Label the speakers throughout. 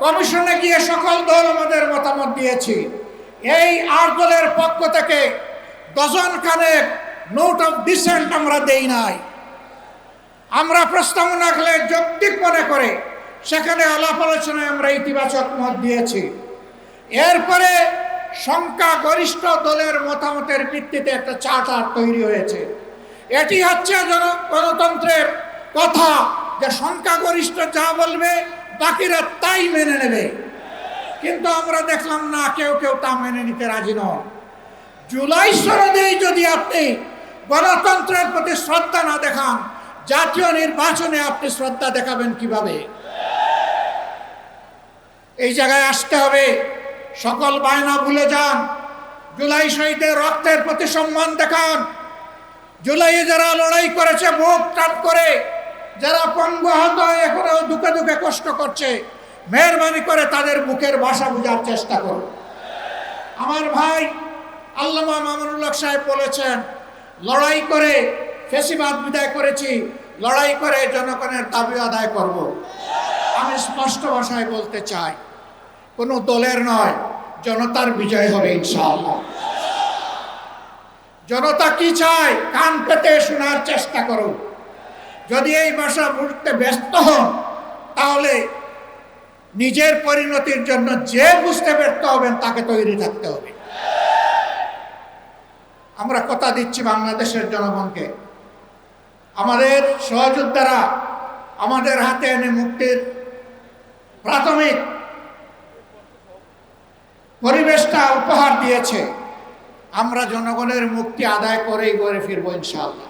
Speaker 1: কমিশনে গিয়ে সকল দল আমাদের মতামত দিয়েছি। এই আট দলের পক্ষ থেকে ডজন খানেক নোট অফ ডিসেন্ট আমরা দেই নাই। আমরা প্রস্তাবনা রাখলে যৌক্তিক মনে করে সেখানে আলাপ আলোচনায় আমরা ইতিবাচক মত দিয়েছি। এরপরে সংখ্যা গরিষ্ঠ দলের মতামতের ভিত্তিতে একটা চার্টার তৈরি হয়েছে। এটি হচ্ছে গণতন্ত্রের কথা যে সংখ্যাগরিষ্ঠ যা বলবে বাকিরা তাই মেনে নেবে। কিন্তু আমরা দেখলাম না, কেউ কেউ তা মেনে নিতে রাজি নন। জুলাই সনদেই যদি আপনি গণতন্ত্রের প্রতি শ্রদ্ধা না দেখান, জাতীয় নির্বাচনে আপনি শ্রদ্ধা দেখাবেন কীভাবে? এই জায়গায় আসতে হবে। সকল বায়না ভুলে যান। জুলাই শহীদের রক্তের প্রতি সম্মান দেখান। জুলাইয়ে যারা লড়াই করেছে মুখ টাপ করে যারা পঙ্গ হত এখনও দুঃখে দুঃখে কষ্ট করছে, মেহরবানি করে তাদের বুকের ভাষা বোঝার চেষ্টা করুন। আমার ভাই আল্লামা মামুনুল্লাহ সাহেব বলেছেন, লড়াই করে ফেসিবাদ বিদায় করেছি, লড়াই করে জনগণের দাবি আদায় করব। আমি স্পষ্ট ভাষায় বলতে চাই, কোনো দলের নয়, জনতার বিজয় হবে ইনশাআল্লাহ। জনতা কি চায়? কান পেতে শোনার চেষ্টা করুন। যদি এই ভাষা বুঝতে ব্যস্ত হন, তাহলে নিজের পরিণতির জন্য যে বুঝতে ব্যর্থ হবেন, তাকে তৈরি থাকতে হবে। আমরা কথা দিচ্ছি বাংলাদেশের জনগণকে। আমাদের সহযোদ্ধারা আমাদের হাতে এনে মুক্তির প্রাথমিক পরিবেশটা উপহার দিয়েছে। আমরা জনগণের মুক্তি আদায় করেই করে ফিরবো ইনশাআল্লাহ।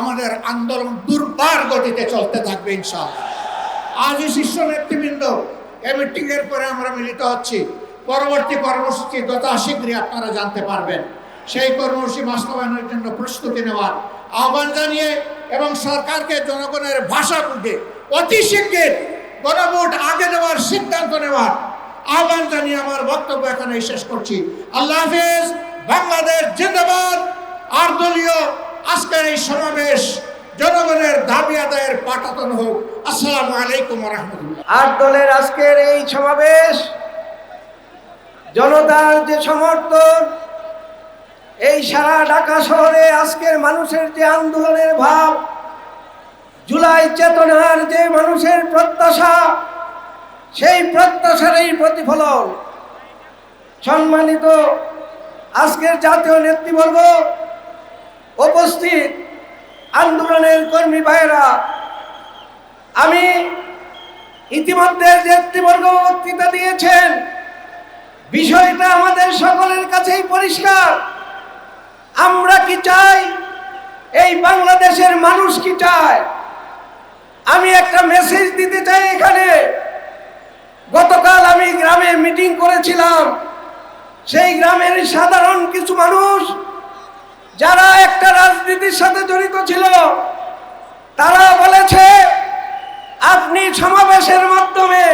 Speaker 1: আমাদের আন্দোলন দুর্বার গতিতে চলতে থাকবে, ইনশাআল্লাহ। আজই শীর্ষ নেতৃবৃন্দ এ মিটিংয়ের পরে আমরা মিলিত হচ্ছি। পরবর্তী কর্মসূচি যথা শীঘ্রই আপনারা জানতে পারবেন। সেই কর্মসূচি বাস্তবায়নের জন্য প্রস্তুতি নেওয়ার আহ্বান জানিয়ে এবং সরকারকে জনগণের ভাষা বুঝে অতি শীঘ্র গণভোট আগে দেওয়ার সিদ্ধান্ত নেওয়ার আহ্বান জানিয়ে আমার বক্তব্য এখানে শেষ করছি। আল্লাহ হাফেজ, বাংলাদেশ জিন্দাবাদ। আর দলীয় আজকের এই সমাবেশ জনগণের দাবি আদায়ের পাঠাতন হোক। আসসালামু আলাইকুম রহমতুল্লাহ।
Speaker 2: আট দলের আজকের এই সমাবেশ, জনতার যে সমর্থন, এই সারা ঢাকা শহরে আজকের মানুষের যে আন্দোলনের ভাব, জুলাই চেতনার যে মানুষের প্রত্যাশা, সেই প্রত্যাশার এই প্রতিফলন। সম্মানিত আজকের জাতীয় নেতৃবর্গ উপস্থিত আন্দোলনের কর্মী আমি ইতিমধ্যে যে নেতৃবর্গ বক্তৃতা দিয়েছেন, বিষয়টা আমাদের সকলের কাছেই পরিষ্কার। আমরা কি চাই? এই বাংলাদেশের মানুষ কি চায়? আমি একটা মেসেজ দিতে চাই এখানে। গতকাল আমি গ্রামে মিটিং করেছিলাম। সেই গ্রামের সাধারণ কিছু মানুষ যারা একটা রাজনীতির সাথে জড়িত ছিল, তারা বলেছে, আপনি সমাবেশের মাধ্যমে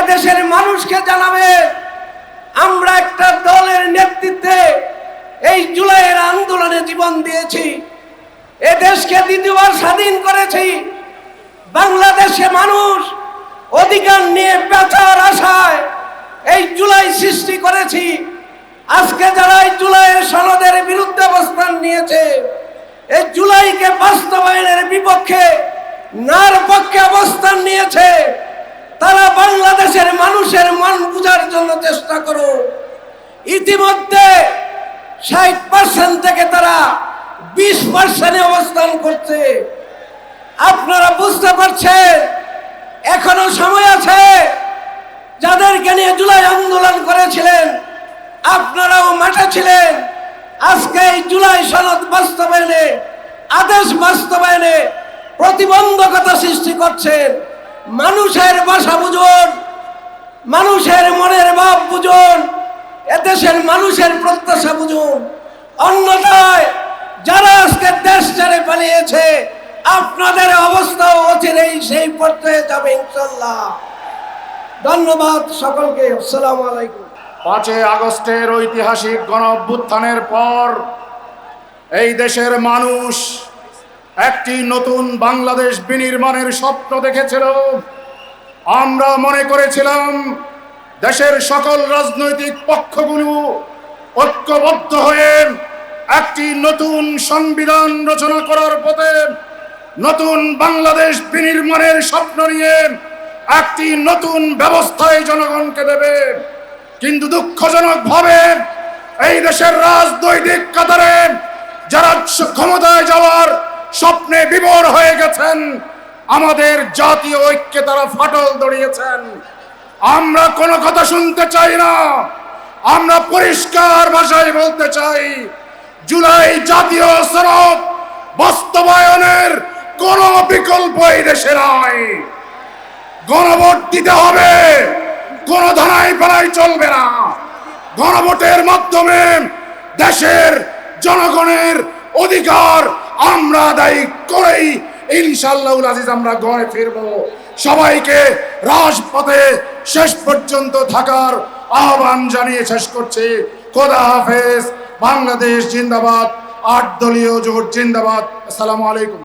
Speaker 2: এদেশের মানুষকে জানাবে, আমরা একটা দলের নেতৃত্বে এই জুলাইয়ের আন্দোলনে জীবন দিয়েছি। এ দেশকে দ্বিতীয়বার স্বাধীন করেছি। বাংলাদেশে মানুষ অধিকার নিয়ে বেচার আশায় এই জুলাই সৃষ্টি করেছি। আজকে যারা এই জুলাইয়ের সনদের বিরুদ্ধে অবস্থান নিয়েছে, এই জুলাইকে বাস্তবায়নের বিপক্ষে নার পক্ষে অবস্থান নিয়েছে, তারা বাংলাদেশের মানুষের মন বুঝার জন্য চেষ্টা করো। ইতিমধ্যে ষাট পার্সেন্ট থেকে তারা বিশ পার্সেন্টে অবস্থান করছে। আপনারা বুঝতে পারছেন, এখনও সময় আছে, যাদেরকে নিয়ে জুলাই আন্দোলন করেছিলেন আপনারাও মাঠে ছিলেন। আজকে এই জুলাই সনদ বাস্তবায়নে, আদেশ বাস্তবায়নে প্রতিবন্ধকতা সৃষ্টি করছেন। মানুষের ভাষা বুঝুন মানুষের মনের ভাব বুঝুন এদেশের মানুষের প্রত্যাশা বুঝুন অন্যথায় যারা আজকে দেশ ছেড়ে পালিয়েছে, আপনাদের অবস্থাও অচিরেই সেই পর্যায়ে যাবে ইনশাল্লাহ ধন্যবাদ সকলকে। আসসালামু আলাইকুম।
Speaker 3: পাঁচই আগস্টের ঐতিহাসিক গণ অভ্যুত্থানের পর এই দেশের মানুষ একটি নতুন বাংলাদেশ বিনির্মাণের স্বপ্ন দেখেছিল। আমরা মনে করেছিলাম দেশের সকল রাজনৈতিক পক্ষগুলো ঐক্যবদ্ধ হয়ে একটি নতুন সংবিধান রচনা করার পথে নতুন বাংলাদেশ বিনির্মাণের স্বপ্ন নিয়ে একটি নতুন ব্যবস্থায় জনগণকে দেবে। কিন্তু দুঃখজনক ভাবে এই দেশের রাজনৈতিক কাতারে যারা ক্ষমতায় যাওয়ার স্বপ্নে বিভোর হয়ে গেছেন, আমাদের জাতীয় ঐক্যে তারা ফাটল দড়িয়েছেন আমরা কোনো কথা শুনতে চাই না। আমরা পরিষ্কার ভাষায় বলতে চাই, জুলাই জাতীয় সনদ বাস্তবায়নের কোনো বিকল্প এই দেশে নাই। গণভোট দিতে হবে। কোন ধানাই পালাই চলবে না। গণভোটের মাধ্যমে দেশের জনগণের অধিকার আমরা আদায় করেই ইনশাল্লাহ আজিজ আমরা গড়ে ফিরব। সবাইকে রাজপথে শেষ পর্যন্ত থাকার আহ্বান জানিয়ে শেষ করছি। খোদা হাফেজ, বাংলাদেশ জিন্দাবাদ, আট দলীয় জোট জিন্দাবাদ। আসসালামু আলাইকুম।